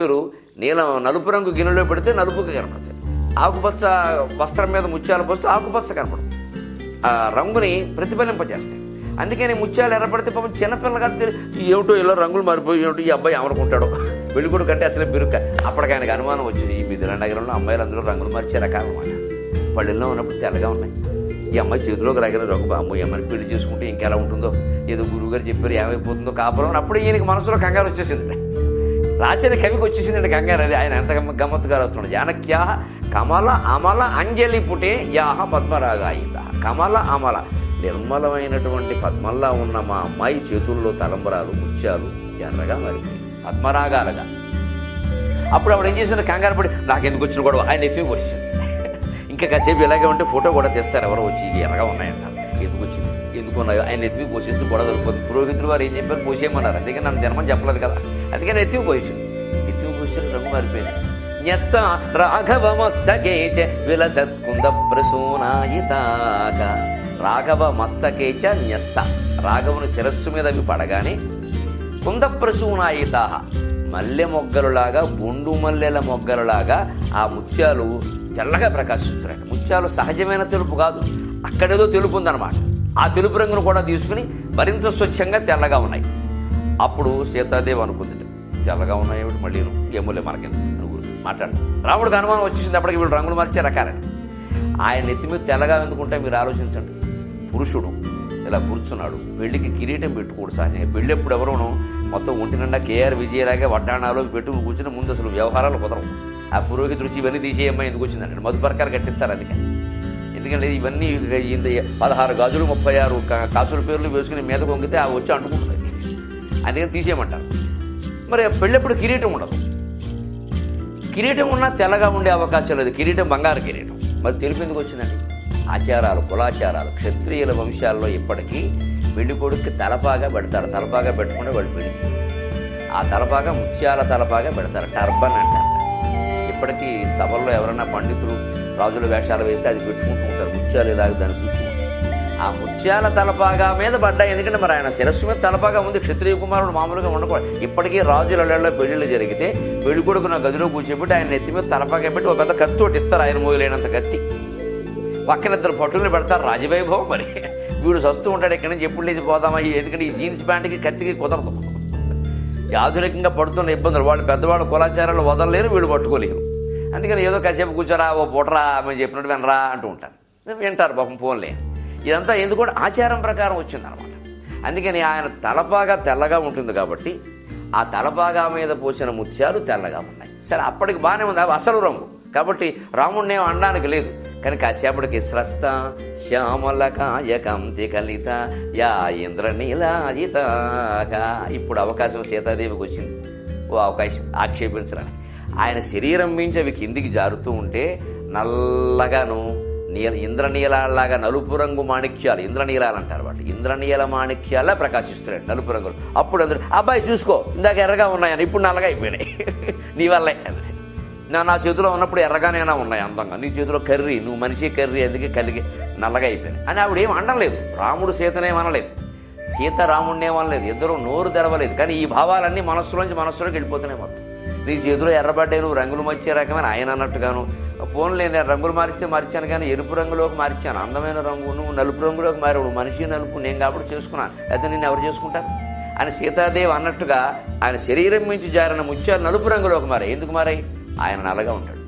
మీరు నీలం నలుపు రంగు గిన్నెలో పెడితే నలుపుగా కనపడుతుంది ఆకుపచ్చ వస్త్రం మీద ముత్యాలు పోస్తే ఆకుపచ్చ కనపడుతుంది ఆ రంగుని ప్రతిఫలింపజేస్తాయి అందుకని ముత్యాలు ఎర్రపడితే పాపం చిన్నపిల్లగా తెలియదు ఏమిటో ఇలా రంగులు మారిపోయి ఏమిటో ఈ అబ్బాయి ఏమనుకుంటాడో. వెళ్ళికొడు కంటే అసలు బిరుక. అప్పటికి ఆయనకు అనుమానం వచ్చింది. ఈ మిథిలా నగరంలో అమ్మాయిలు అందరూ రంగులు మార్చే రకాలన్నమాట వాళ్ళు ఎన్నో ఉన్నప్పుడు తెల్లగా ఉన్నాయి. ఈ అమ్మాయి చేతిలోకి రాగిన రంగు అమ్మ ఈ అమ్మాయిని పెళ్ళి చేసుకుంటే ఇంకెలా ఉంటుందో? ఏదో గురువుగారు చెప్పారు ఏమైపోతుందో కాపురం అని అప్పుడు ఈయనకి మనసులో కంగారు వచ్చేసింది. రాసిన కవికి వచ్చేసిందండి కంగారు అది ఆయన ఎంత గమ్మత్తుగా రాస్తున్నాడు జానక్యా కమల అమల అంజలి పుటే యాహ పద్మరాగాయిత. కమల అమల నిర్మలమైనటువంటి పద్మల్లా ఉన్న మా అమ్మాయి చేతుల్లో తలంబరాలు ముత్యాలు ఎర్రగా మారిపోయాయి. పద్మరాగాలుగా. అప్పుడు ఆవిడ ఏం చేసింది? కంగారు పడి నాకెందుకు వచ్చిన గొడవ? ఆయన ఎత్తి వచ్చింది ఇంకా కాసేపు ఇలాగే ఉంటే ఫోటో కూడా తెస్తారు. ఎవరో వచ్చి ఇవి ఎలాగా ఉన్నాయంటారు. ఎందుకు ఆయన ఎత్తివి పోషిస్తూ గొడవ దొరికిపోతుంది పురోహితులు వారు ఏం చెప్పారు? పోసేయమన్నారు అందుకే నన్ను జన్మని చెప్పలేదు కదా. అందుకని ఎత్తివి పోసేసింది ఎత్తివి పోసిన రంగు మారిపోయింది. న్యస్త రాఘవ మస్తకేచ విలసత్కుంద ప్రసూనాయితాక. రాఘవ మస్తకేచ న్యస్త. రాఘవుని శిరస్సు మీద అవి పడగానే కుంద ప్రసూనాయిత మల్లె మొగ్గలులాగా బొండు మల్లెల మొగ్గలులాగా ఆ ముత్యాలు తెల్లగా ప్రకాశిస్తున్నాయి ముత్యాలు సహజమైన తెలుపు కాదు. అక్కడేదో తెలుపు ఉందన్నమాట. ఆ తెలుపు రంగును కూడా తీసుకుని మరింత స్వచ్ఛంగా తెల్లగా ఉన్నాయి. అప్పుడు సీతాదేవి అనుకుంది తెల్లగా ఉన్నాయి మళ్ళీ? ఏమోలే మనకి అనుగురు మాట్లాడు. రాముడికి అనుమానం వచ్చేసింది అప్పటికి వీళ్ళు రంగులు మార్చే రకాలని ఆయన నెత్తి మీద తెల్లగా ఎందుకుంటే మీరు ఆలోచించండి. పురుషుడు ఇలా కూర్చున్నాడు. పెళ్ళికి కిరీటం పెట్టుకోడు సహజంగా. పెళ్ళి ఎప్పుడు ఎవరోనూ మొత్తం ఒంటి నిండా కేఆర్ విజయలాగా వడ్డాణాలు పెట్టుకుని కూర్చుని ముందు అసలు వ్యవహారాలు కుదరవు. ఆ పురోహితుడు రుచి ఇవన్నీ తీసేయమ్మా ఎందుకు వచ్చిందంటే మధుపరకాలు కట్టిస్తారు అందుకని. ఎందుకంటే ఇవన్నీ ఇంత పదహారు గాజులు ముప్పై ఆరు కాసుల పేర్లు వేసుకుని మీద కొంగితే ఆ వచ్చి అంటుకుంటుంది. అందుకని తీసేయమంటారు. మరి పెళ్ళెప్పుడు కిరీటం ఉండదు. కిరీటం ఉన్నా తెల్లగా ఉండే అవకాశం లేదు. కిరీటం బంగారు కిరీటం. మరి తెలుపు ఎందుకు వచ్చిందండి? ఆచారాలు కులాచారాలు క్షత్రియుల వంశాల్లో ఇప్పటికీ పెళ్ళి కొడుకు తలపాగా పెడతారు. తలపాగా పెట్టకుండా వాళ్ళు పెళ్ళి ఆ తలపాగా ముత్యాల తలపాగా పెడతారు. టర్బన్ అంట ఇప్పటికీ సభల్లో ఎవరైనా పండితులు రాజుల వేషాలు వేసి అది పెట్టుకుంటూ ఉంటారు. ముత్యాలు ఇలాగ దాన్ని కూర్చుకుంటారు. ఆ ముత్యాల తలపాగా మీద పడ్డాయి ఎందుకంటే మరి ఆయన శిరస్సు మీద తలపాగా ఉంది క్షత్రియ కుమారుడు మామూలుగా ఉండకూడదు. ఇప్పటికీ రాజుల ఇళ్ళలో పెళ్ళిళ్ళు జరిగితే పెళ్ళి కొడుకు నా గదిలో కూర్చోబెట్టి ఆయన నెత్తి మీద తలపాగా పెట్టి ఒక పెద్ద కత్తి ఒకటి ఇస్తారు ఆయన మోయలేనంత కత్తి. పక్కన ఇద్దరు పట్టుల్ని పెడతారు రాజవైభవం మరి. వీడు సస్తూ ఉంటాడు ఎక్కడి నుంచి ఎప్పుడు లేచి పోదామా? ఎందుకంటే ఈ జీన్స్ ప్యాంట్కి కత్తికి కుదరదు. ఆధునికంగా పడుతున్న ఇబ్బందులు వాళ్ళు పెద్దవాళ్ళు కులాచారాలు వదలలేరు వీళ్ళు పట్టుకోలేరు. అందుకని ఏదో కాసేపు కూర్చోరా ఓ పూటరా మేము చెప్పినట్టు వినరా అంటూ ఉంటాను వింటారు పాపం ఫోన్లే. ఇదంతా ఎందుకంటే ఆచారం ప్రకారం వచ్చిందనమాట. అందుకని ఆయన తలపాగా తెల్లగా ఉంటుంది కాబట్టి ఆ తలపాగా మీద పోసిన ముత్యాలు తెల్లగా ఉన్నాయి. సరే అప్పటికి బాగానే ఉంది. అవి అసలు రంగు. కాబట్టి రాముడిని ఏం అనడానికి లేదు. కానీ కాసేపటికి స్రస్త శ్యామల కాయకంతి కలిత యా ఇంద్రనీలాయిత ఇప్పుడు అవకాశం సీతాదేవికి వచ్చింది. ఓ అవకాశం ఆక్షేపించడానికి. ఆయన శరీరం మించి అవి కిందికి జారుతూ ఉంటే నల్లగాను నీల ఇంద్రనీలాలాగా నలుపు రంగు మాణిక్యాలు ఇంద్రనీలాలు అంటారు వాటి ఇంద్రనీల మాణిక్యాలా ప్రకాశిస్తున్నాయి నలుపు రంగులు. అప్పుడు అందరూ అబ్బాయి చూసుకో ఇందాక ఎర్రగా ఉన్నాయని ఇప్పుడు నల్లగా అయిపోయినాయి. నీ వల్లే. నా నా చేతిలో ఉన్నప్పుడు ఎర్రగానైనా ఉన్నాయి అందంగా. నీ చేతిలో కర్రీ నువ్వు మనిషి కర్రీ అందుకే కలిగి నల్లగా అయిపోయినాయి. అని ఆవిడ ఏం అనలేదు రాముడు సీతనే అనలేదు. సీత రాముడిని ఏమనలేదు ఇద్దరు నోరు తెరవలేదు. కానీ ఈ భావాలన్నీ మనస్సులోంచి మనస్సులోకి వెళ్ళిపోతున్నాయి మొత్తం. నీ చేతిలో ఎర్రబడ్డాయి నువ్వు రంగులు మార్చే రకమైన ఆయన అన్నట్టుగాను. పోన్లే లేని రంగులు మారిస్తే మార్చాను కానీ ఎరుపు రంగులోకి మార్చాను. అందమైన రంగు నువ్వు నలుపు రంగులోకి మారావు. మనిషి నలుపు నేను కాబట్టి చేసుకున్నాను. అయితే నేను ఎవరు చేసుకుంటాను అని సీతాదేవి అన్నట్టుగా ఆయన శరీరం మించి జారిన ముత్యాలు నలుపు రంగులోకి మారాయి. ఎందుకు మారాయి? ఆయన నల్లగా ఉంటాడు.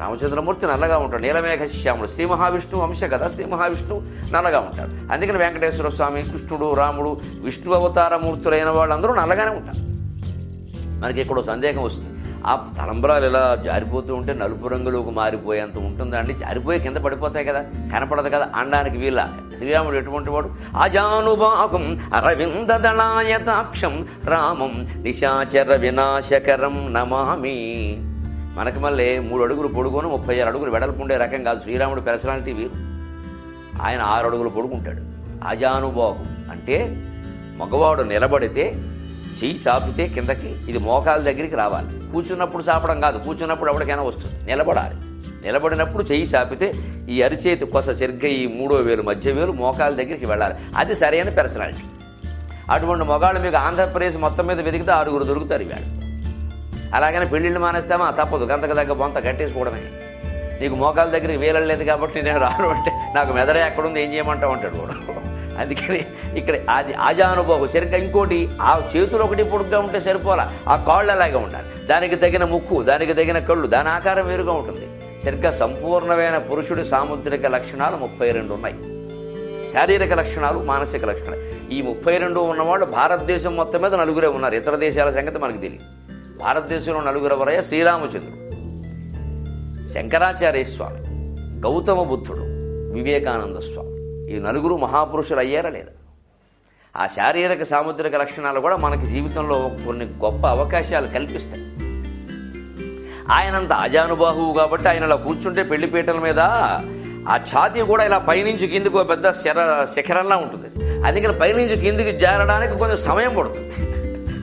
రామచంద్రమూర్తి నల్లగా ఉంటాడు. నీలమేఘ శ్యాముడు శ్రీ మహావిష్ణువు అంశ కదా శ్రీ మహావిష్ణువు నల్లగా ఉంటాడు. అందుకని వెంకటేశ్వర స్వామి కృష్ణుడు రాముడు విష్ణు అవతార మూర్తులైన వాళ్ళందరూ నల్లగానే ఉంటారు. మనకి ఇక్కడ సందేహం వస్తుంది. ఆ తలంబరాలు ఇలా జారిపోతూ ఉంటే నలుపు రంగులోకి మారిపోయేంత ఉంటుందా అండి జారిపోయి కింద పడిపోతాయి కదా కనపడదు కదా అనడానికి వీళ్ళ శ్రీరాముడు ఎటువంటి వాడు? అజానుబాహం అరవింద దళాయతాక్షం రామం నిశాచర వినాశకరం నమామి. మనకి మళ్ళీ మూడు అడుగులు పొడుగును ముప్పై ఆరు అడుగులు వెడల్పు ఉండే రకం కాదు. శ్రీరాముడు పెరసలాంటి వీరు. ఆయన ఆరు అడుగులు పొడుగుంటాడు. అజానుబాహు అంటే మగవాడు నిలబడితే చెయ్యి చాపితే కిందకి ఇది మోకాల దగ్గరికి రావాలి. కూర్చున్నప్పుడు చాపడం కాదు కూర్చున్నప్పుడు ఎవరికైనా వస్తుంది. నిలబడాలి. నిలబడినప్పుడు చెయ్యి చాపితే ఈ అరిచేతి కొస సరిగ్గా ఈ మూడో వేలు మధ్య వేలు మోకాల దగ్గరికి వెళ్ళాలి. అది సరైన పర్సనాలిటీ అటువంటి మొగాళ్ళు మీకు ఆంధ్రప్రదేశ్ మొత్తం మీద వెతికితే ఆరుగురు దొరుకుతారు ఇవాళ. అలాగనే పెళ్ళిళ్ళు మానేస్తామా? తప్పదు. గంతకు దగ్గర బొంత కట్టేసుకోవడమే. నీకు మోకాల దగ్గరికి వేలలేదు కాబట్టి నేను రాను అంటే నాకు మెదడ ఎక్కడుంది? ఏం చేయమంటావు? అంటాడు కూడా అందుకని ఇక్కడ అది ఆజానుభవం సరిగ్గా ఇంకోటి ఆ చేతులు ఒకటి పొడుగ్గా ఉంటే సరిపోలా ఆ కాళ్ళు అలాగే ఉండాలి. దానికి తగిన ముక్కు దానికి తగిన కళ్ళు దాని ఆకారం వేరుగా ఉంటుంది. సరిగ్గా సంపూర్ణమైన పురుషుడి సాముద్రిక లక్షణాలు ముప్పై రెండు ఉన్నాయి. శారీరక లక్షణాలు మానసిక లక్షణాలు. ఈ ముప్పై రెండు ఉన్నవాళ్ళు భారతదేశం మొత్తం మీద నలుగురే ఉన్నారు. ఇతర దేశాల సంగతి మనకు తెలియదు. భారతదేశంలో నలుగురు వరయ శ్రీరామచంద్రుడు. శంకరాచార్య స్వామి గౌతమ బుద్ధుడు వివేకానంద స్వామి. ఈ నలుగురు మహాపురుషులు అయ్యారా లేదా? ఆ శారీరక సాముద్రిక లక్షణాలు కూడా మనకి జీవితంలో కొన్ని గొప్ప అవకాశాలు కల్పిస్తాయి. ఆయనంత అజానుబాహువు కాబట్టి ఆయన ఇలా కూర్చుంటే పెళ్ళిపీటల మీద ఆ ఛాతీ కూడా ఇలా పైనుంచి కిందికి ఒక పెద్ద శర శిఖరంలా ఉంటుంది. అందుకని పైనుంచి కిందికి జారడానికి కొంచెం సమయం పడుతుంది.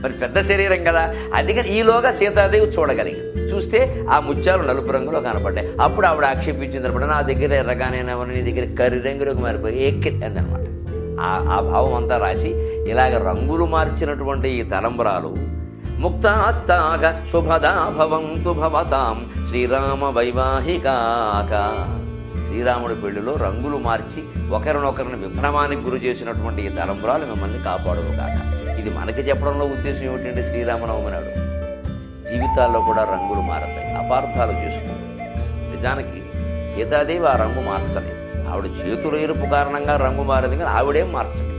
మరి పెద్ద శరీరం కదా. అందుకని ఈలోగా సీతాదేవి చూడగలిగింది. చూస్తే ఆ ముత్యాలు నలుపు రంగులో కనపడ్డాయి. అప్పుడు ఆవిడ ఆక్షేపించిన తర్వాత నా దగ్గర ఎర్రగానే నీ దగ్గర కర్రీ రంగులోకి మారిపోయి ఎక్కి అందనమాట. ఆ ఆ భావం అంతా రాసి ఇలాగ రంగులు మార్చినటువంటి ఈ తలంబరాలు ముక్తాస్తాక శుభదా భవంతు భవతాం శ్రీరామ వైవాహికాక. శ్రీరాముడి పెళ్ళిలో రంగులు మార్చి ఒకరినొకరిని విభ్రమానికి గురి చేసినటువంటి ఈ తలంబరాలు మిమ్మల్ని కాపాడుగాక ఇది మనకి చెప్పడంలో ఉద్దేశం ఏమిటంటే శ్రీరామనవమి నాడు జీవితాల్లో కూడా రంగులు మారతాయి అపార్థాలు చేసుకుంటాయి. నిజానికి సీతాదేవి ఆ రంగు మార్చలేదు. ఆవిడ చేతుల ఎరుపు కారణంగా రంగు మారింది కానీ ఆవిడేం మార్చలేదు.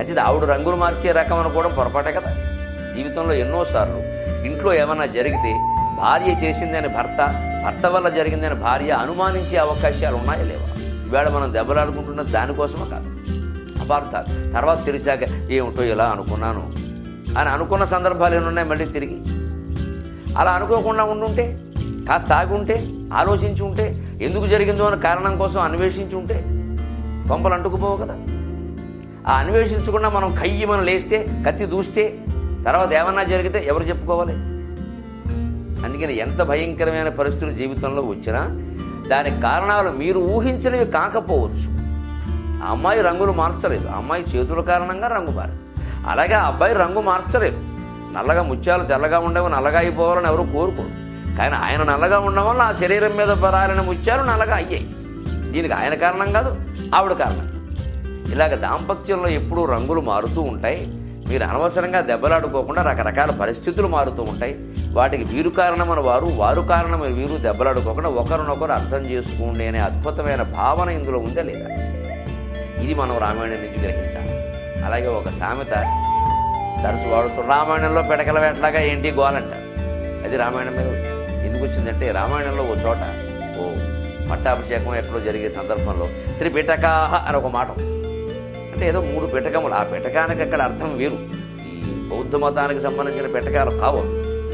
అంటే ఆవిడ రంగులు మార్చే రకం అనుకోవడం పొరపాటే కదా? జీవితంలో ఎన్నోసార్లు ఇంట్లో ఏమైనా జరిగితే భార్య చేసిందని భర్త భర్త వల్ల జరిగిందని భార్య అనుమానించే అవకాశాలు ఉన్నాయా లేవా? ఇవాళ మనం దెబ్బలాడుకుంటున్న దానికోసమే కాదు. అపార్థాలు తర్వాత తెలిసాక ఏమిటో ఇలా అనుకున్నాను. అని అనుకున్న సందర్భాలు ఏమున్నాయి మళ్ళీ తిరిగి? అలా అనుకోకుండా ఉండుంటే కాస్త ఆగి ఉంటే ఆలోచించి ఉంటే ఎందుకు జరిగిందో అనే కారణం కోసం అన్వేషించి ఉంటే కొంపలు అంటుకుపోవు కదా. ఆ అన్వేషించకుండా మనం కయ్యి మనం లేస్తే కత్తి దూస్తే తర్వాత ఏమన్నా జరిగితే ఎవరు చెప్పుకోవాలి? అందుకని ఎంత భయంకరమైన పరిస్థితులు జీవితంలో వచ్చినా దానికి కారణాలు మీరు ఊహించినవి కాకపోవచ్చు. అమ్మాయి రంగులు మార్చలేదు. అమ్మాయి చేతుల కారణంగా రంగు మారింది. అలాగే ఆ అబ్బాయి రంగు మార్చలేదు. నల్లగా ముత్యాలు తెల్లగా ఉండేవి నల్లగా అయిపోవాలని ఎవరు కోరుకోరు. కానీ ఆయన నల్లగా ఉండడం వల్ల ఆ శరీరం మీద పరాలిన ముత్యాలు నల్లగా అయ్యాయి. దీనికి ఆయన కారణం కాదు ఆవిడ కారణం ఇలాగ దాంపత్యంలో ఎప్పుడూ రంగులు మారుతూ ఉంటాయి. మీరు అనవసరంగా దెబ్బలాడుకోకుండా రకరకాల పరిస్థితులు మారుతూ ఉంటాయి. వాటికి వీరు కారణమైన వారు వారు కారణమైన వీరు దెబ్బలాడుకోకుండా ఒకరినొకరు అర్థం చేసుకోండి అనే అద్భుతమైన భావన ఇందులో ఉందా లేదా? ఇది మనం రామాయణం నుంచి గ్రహించాలి. అలాగే ఒక సామెత తరచు వాడుతూ రామాయణంలో పిడకల వేటలాగా ఏంటి గోలంట. అది రామాయణం మీద ఎందుకు వచ్చిందంటే రామాయణంలో ఓ చోట ఓ పట్టాభిషేకం ఎక్కడో జరిగే సందర్భంలో త్రిపిటకాహ అని ఒక మాట అంటే ఏదో మూడు పిటకములు. ఆ పిటకానికి అక్కడ అర్థం వేరు. ఈ బౌద్ధ మతానికి సంబంధించిన పిటకాలు కావు.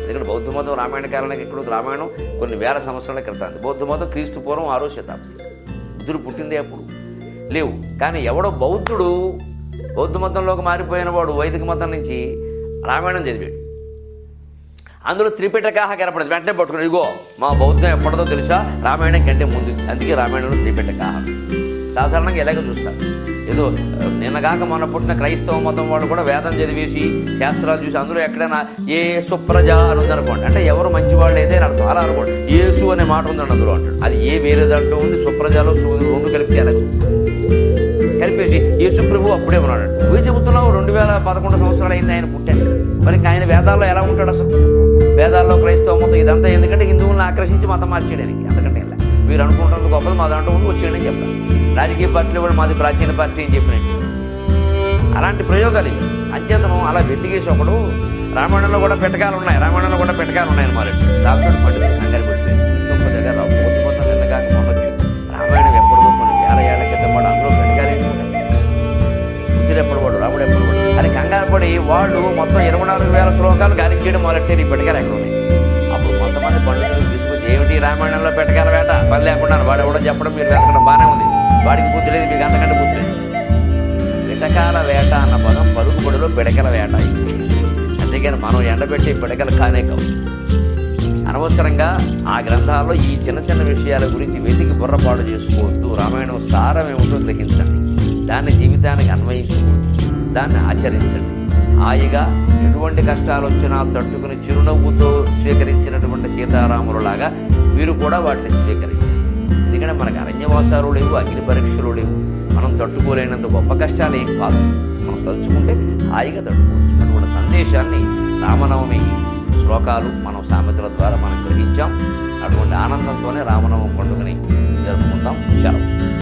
ఎందుకంటే బౌద్ధ మతం రామాయణ కాలానికి ఇక్కడ రామాయణం కొన్ని వేల సంవత్సరాల క్రితం. బౌద్ధ మతం క్రీస్తు పూర్వం ఆరో శతాబ్దం. బుద్ధుడు పుట్టిందే అప్పుడు. లేవు. కానీ ఎవడో బౌద్ధుడు బౌద్ధ మతంలోకి మారిపోయిన వాడు వైదిక మతం నుంచి రామాయణం చదివాడు. అందులో త్రిపిటకాహ కనపడింది వెంటనే పట్టుకుని ఇగో మా బౌద్ధం ఎప్పటిదో తెలుసా? రామాయణం కంటే ముందు. అందుకే రామాయణంలో త్రిపిటకాహ. సాధారణంగా ఎలాగో చూస్తారు. ఏదో నిన్నగాక మొన్న పుట్టిన క్రైస్తవ మతం వాళ్ళు కూడా వేదం చదివేసి శాస్త్రాలు చూసి అందులో ఎక్కడైనా ఏ సుప్రజ అని ఉందనుకోండి. అంటే ఎవరు మంచివాళ్ళు అయితే అని అర్థం అలా అనుకోండి. ఏసు అనే మాట ఉందండి అందులో అంటాడు. అది ఏ వేరే దాంట్లో ఉంది సుప్రజలో రెండు కలిపితే ఎలాగో. కలిపేసి యేసు ప్రభు అప్పుడే ఉన్నాడు. నువ్వు చెబుతున్నావు రెండు వేల పదకొండు సంవత్సరాలు అయింది ఆయన పుట్టాడు. మరి ఆయన వేదాల్లో ఎలా ఉంటాడు అసలు? వేదాల్లో క్రైస్తవ మతం ఇదంతా ఎందుకంటే హిందువులను ఆకర్షించి మతం మార్చేయడానికి. మీరు అనుకుంటున్నది గొప్పది మా దాంట్లో ముందు వచ్చేయండి అని చెప్పాలి రాజకీయ పార్టీలు కూడా మాది ప్రాచీన పార్టీ అని చెప్పినట్టు. అలాంటి ప్రయోగాలు ఇవి. అంచేతను అలా వెతికేసి ఒకడు రామాయణంలో కూడా పెట్టకాలు ఉన్నాయి రామాయణంలో కూడా పెట్టకాలు ఉన్నాయని మరి డాక్టర్ పండుగ కంగారు పెట్టారు ఇంకొక దగ్గర పోతు మొత్తం నిన్నగాక మొన్న రామాయణం ఎప్పుడో కొన్ని వేల ఏళ్ళ క్రితం వాడు అందులో పెట్టకాలు ఎందుకు ఎప్పుడు వాడు రాముడు ఎప్పుడు వాడు? అని కంగారు పడి వాళ్ళు మొత్తం ఇరవై నాలుగు వేల శ్లోకాలు గాలించేయడం మొదలెట్టారు. ఈ పెట్టకాలు ఎక్కడ ఉన్నాయి? అప్పుడు కొంతమంది పండితులు ఏమిటి రామాయణంలో పెట్టగల వేట? పని లేకుండా వాడు ఎవడో చెప్పడం మీరు వెతకడం బాగానే ఉంది. వాడికి బుద్ధి లేదు మీకు అంతకంటే బుద్ధి లేదు. పిటకాల వేట అన్న పదం పరుగుబడిలో పిడకల వేట అందుకని మనం ఎండబెట్టి పిడకలు కానే కావు. అనవసరంగా ఆ గ్రంథాల్లో ఈ చిన్న చిన్న విషయాల గురించి వెతికి బుర్రపాటు చేసుకోవద్దు. రామాయణం సారం ఏమిటో గ్రహించండి దాన్ని జీవితానికి అన్వయించుకోండి దాన్ని ఆచరించండి. హాయిగా ఎటువంటి కష్టాలు వచ్చినా తట్టుకుని చిరునవ్వుతో స్వీకరించినటువంటి సీతారాములలాగా మీరు కూడా వాటిని స్వీకరించండి. ఎందుకంటే మనకు అరణ్యవాసాలు లేవు అగ్ని పరీక్షలు లేవు. మనం తట్టుకోలేనంత గొప్ప కష్టాలు ఏం కాదు. మనం తలుచుకుంటే హాయిగా తట్టుకోవచ్చు. అటువంటి సందేశాన్ని రామనవమి శ్లోకాలు మనం సామెతల ద్వారా మనం గ్రహించాం. అటువంటి ఆనందంతోనే రామనవమి పండుగని జరుపుకుందాం. సెలవు